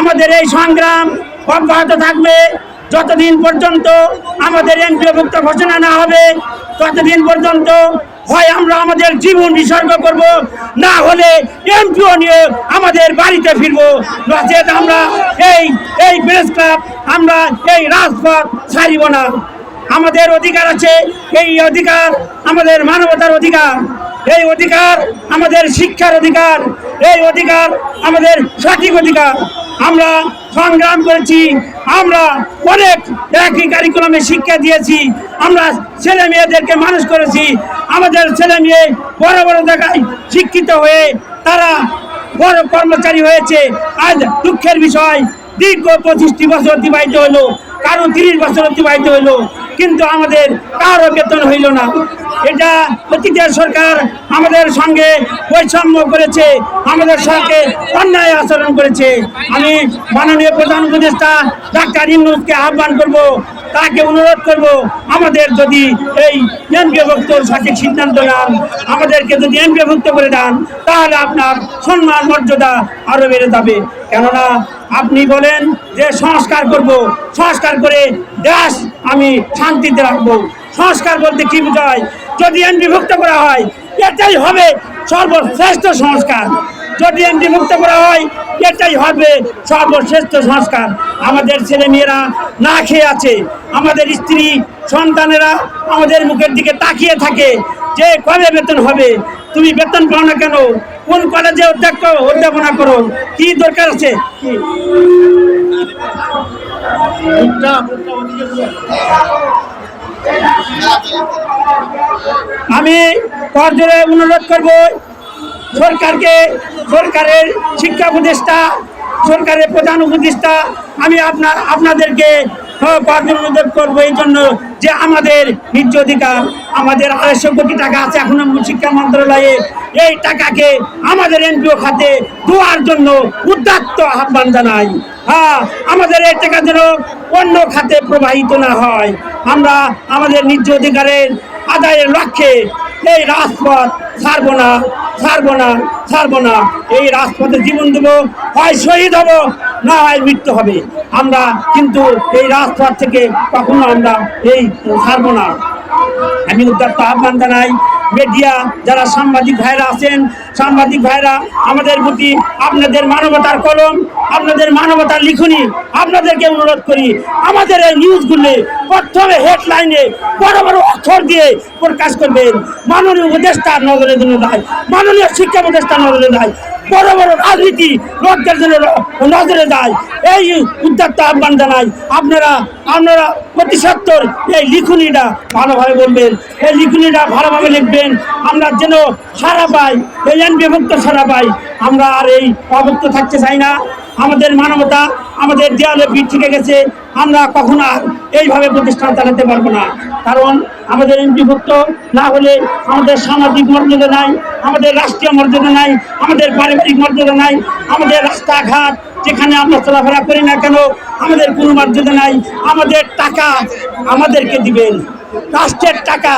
আমাদের এই সংগ্রাম অব্যাহত থাকবে। যতদিন পর্যন্ত আমাদের এমপিওভুক্ত ঘোষণা না হবে, ততদিন পর্যন্ত হয় আমরা আমাদের জীবন বিসর্গ করব। না হলে এমপিও নিয়ে আমাদের বাড়িতে ফিরবো। নচেত আমরা এই এই প্রেস ক্লাব, আমরা এই রাজপথ ছাড়িব না। আমাদের অধিকার আছে, এই অধিকার আমাদের মানবতার অধিকার। এই অধিকার আমাদের শিক্ষার অধিকার। এই অধিকার, আমাদের সঠিক অধিকার। আমরা সংগ্রাম করেছি, আমরা অনেক একই কারিকুলামে শিক্ষা দিয়েছি, আমরা ছেলে মেয়েদেরকে মানুষ করেছি। আমাদের ছেলে মেয়ে বড় বড় জায়গায় শিক্ষিত হয়ে তারা বড় কর্মচারী হয়েছে। আজ দুঃখের বিষয়, দীর্ঘ পঁচিশটি বছর অতিবাহিত হলো, কারও তিরিশ বছর অতিবাহিত হলো, কিন্তু আমাদের কারও বেতন হইল না। এটা অতীতের সরকার আমাদের সঙ্গে বৈষম্য করেছে, আমাদের সঙ্গে অন্যায় আচরণ করেছে। আমি মাননীয় প্রধান উপদেষ্টা ডাক্তার ইমরুজকে আহ্বান করব, তাকে অনুরোধ করব, আমাদের যদি এই এমপিভুক্ত সঠিক সিদ্ধান্ত নেন, আমাদেরকে যদি এমপিভুক্ত করে দেন, তাহলে আপনার সম্মান, মর্যাদা আরও বেড়ে যাবে। কেননা আপনি বলেন যে সংস্কার করব, সংস্কার করে দেশ আমি শান্তিতে রাখব। সংস্কার বলতে কি বোঝায়? যদি এমপিভুক্ত করা হয়, এটাই হবে সর্বশ্রেষ্ঠ সংস্কার। যদি এমপি মুক্ত করা হয়, এটাই হবে সর্বশ্রেষ্ঠ সংস্কার। আমাদের ছেলে মেয়েরা না খেয়ে আছে। আমাদের স্ত্রী, সন্তানেরা আমাদের মুখের দিকে তাকিয়ে থাকে। যে কবে বেতন হবে? তুমি বেতন পাও না কেন? কোন কলেজে অধ্যক্ষ অধ্যাপনা করো কি দরকার আছে? কি? আমি করজোরে অনুরোধ করব সরকারকে সরকারের শিক্ষা উপদেষ্টা সরকারের প্রধান উপদেষ্টা আমি আপনার আপনাদেরকে অনুরোধ করব এই জন্য যে আমাদের নিজ অধিকার, আমাদের আড়াইশো কোটি টাকা আছে এখনও শিক্ষা মন্ত্রণালয়ে। এই টাকাকে আমাদের এনপিও খাতে দেওয়ার জন্য উদ্দাত্ত আহ্বান জানাই। হ্যাঁ আমাদের এই টাকা যেন অন্য খাতে প্রবাহিত না হয়। আমরা আমাদের নিজ অধিকারের আদায়ের লক্ষ্যে এই রাজপথ ছাড়ব না ছাড়ব না ছাড়ব না। এই রাজপথে জীবন দেব, হয় শহীদ হব, না হয় মৃত্যু হবে। আমরা কিন্তু এই রাজপথ থেকে কখনো আমরা এই ছাড়ব না। আমি উদ্যাত্ত আহ্বান জানাই। মিডিয়া যারা সাংবাদিক ভাইরা আছেন, সাংবাদিক ভাইরা, আমাদের প্রতি আপনাদের মানবতার কলম, আপনাদের মানবতার লিখুনি, আপনাদেরকে অনুরোধ করি, আমাদের এই নিউজগুলি প্রথমে হেডলাইনে বড় বড় অক্ষর দিয়ে প্রকাশ করবেন। মাননীয় উপদেষ্টার নজরে জন্য নাই মাননীয় শিক্ষা উপদেষ্টার নজরে নাই বড় বড় রাজনীতি লোকদের জন্য নজরে যায়। এই উদ্যোক্তা আহ্বান জানাই, আপনারা আপনারা প্রতি সত্তর এই লিখুনিটা ভালোভাবে বলবেন। এই লিখুনিটা ভালোভাবে লিখবেন। আমরা যেন সারা পাই, এই বিভক্ত সারা পাই, আমরা আর এই অভুক্ত থাকতে চাই না। আমাদের মানবতা, আমাদের দেয়ালে পিঠ থেকে গেছে, আমরা কখনো আর এইভাবে প্রতিষ্ঠান চালাতে পারব না। কারণ আমাদের এমপিভুক্ত না হলে আমাদের সামাজিক মর্যাদা নাই, আমাদের রাষ্ট্রীয় মর্যাদা নাই, আমাদের পারিবারিক মর্যাদা নাই, আমাদের রাস্তাঘাট যেখানে আমরা চলাফেরা করি না কেন, আমাদের কোনো মর্যাদা নাই, আমাদের টাকা আমাদেরকে দিবেন, রাষ্ট্রের টাকা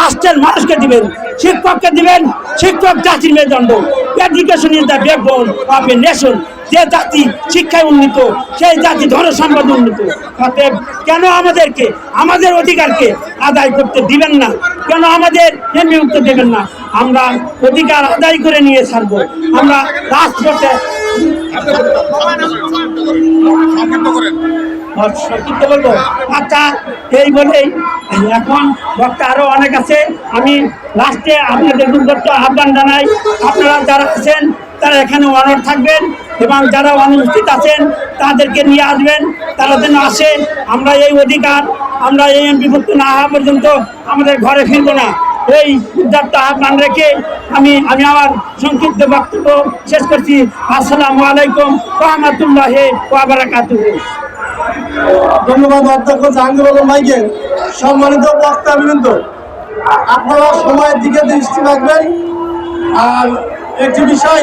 রাষ্ট্রের মানুষকে দিবেন, শিক্ষককে দিবেন, শিক্ষক জাতির মেরুদণ্ড education is the backbone of a nation যে জাতি শিক্ষায় উন্নীত, সেই জাতি ধন সম্পদ উন্নীত। অতএব কেন আমাদেরকে, আমাদের অধিকারকে আদায় করতে দিবেন না? কেন আমাদের নিয়মিত দেবেন না? আমরা অধিকার আদায় করে নিয়ে ছাড়বো। আমরা সংক্ষিপ্ত বলব? আচ্ছা এই বলেই এখন বক্তা আরও অনেক আছে। আমি লাস্টে আপনাদের দুর্গত আহ্বান জানাই। আপনারা যারা আছেন, তারা এখানে অনর থাকবেন। এবং যারা অনুষ্ঠিত আছেন, তাদেরকে নিয়ে আসবেন, তারা যেন আসে আমরা এই অধিকার, আমরা এই বিভক্ত না হওয়া পর্যন্ত আমাদের ঘরে ফিরবো না। এই উদ্যাপ্ত আহ্বান রেখে আমি আমি আমার সংক্ষিপ্ত বক্তব্য শেষ করছি। আসসালামু আলাইকুম রহমতুল্লাহ ওয়াবারাকাতুহু। ধন্যবাদ অধ্যক্ষ জাহাঙ্গীর আলম ভাইকে সম্মানিত বক্তাবৃন্দ আপনারা সময়ের দিকে দৃষ্টি রাখবেন। আর একটি বিষয়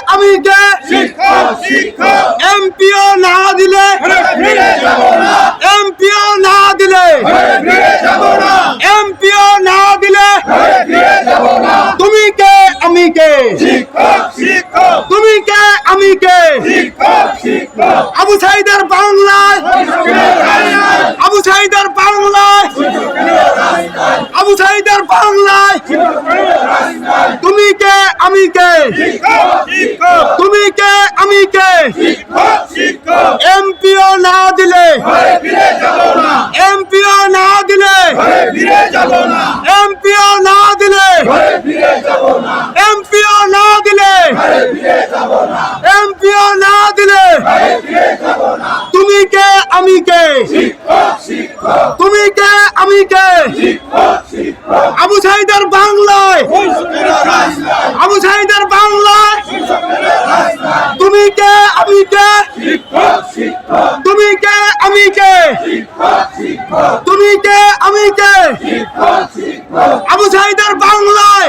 শিক্ষক শিক্ষক। তুমি কে আমি কে আবু সাইদের বাংলায়। আবু সাইদের বাংলায়। আবু সাইদের বাংলায়। তুমি কে আমি কে তুমি কে আমি কে এমপিও না দিলে। এমপিও না দিলে ঘরে ফিরে যাব না এমপিও না দিলে ঘরে ফিরে যাব না এমপিও না দিলে ঘরে ফিরে যাব না এমপিও না দিলে ঘরে ফিরে যাব না তুমি কে আমি কে? তুমি কে? আমি কে? আবু সাইদের বাংলায়। আবু সাইদের বাংলায়। তুমি কে? আমি কে? তুমি কে? আমি কে? তুমি কে? আমি কে? আবু সাইদের বাংলায়।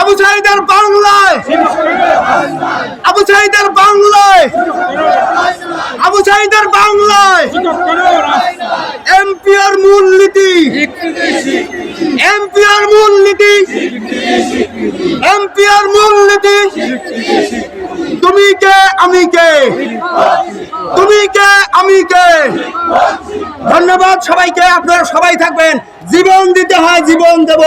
আবু সাইদের বাংলায়। আবু সাইদের বাংলায়। আবু তুমি কে, আমি কে? তুমি কে, আমি কে? ধন্যবাদ সবাইকে, আপনারা সবাই থাকবেন। জীবন দিতে হয়, জীবন দেব।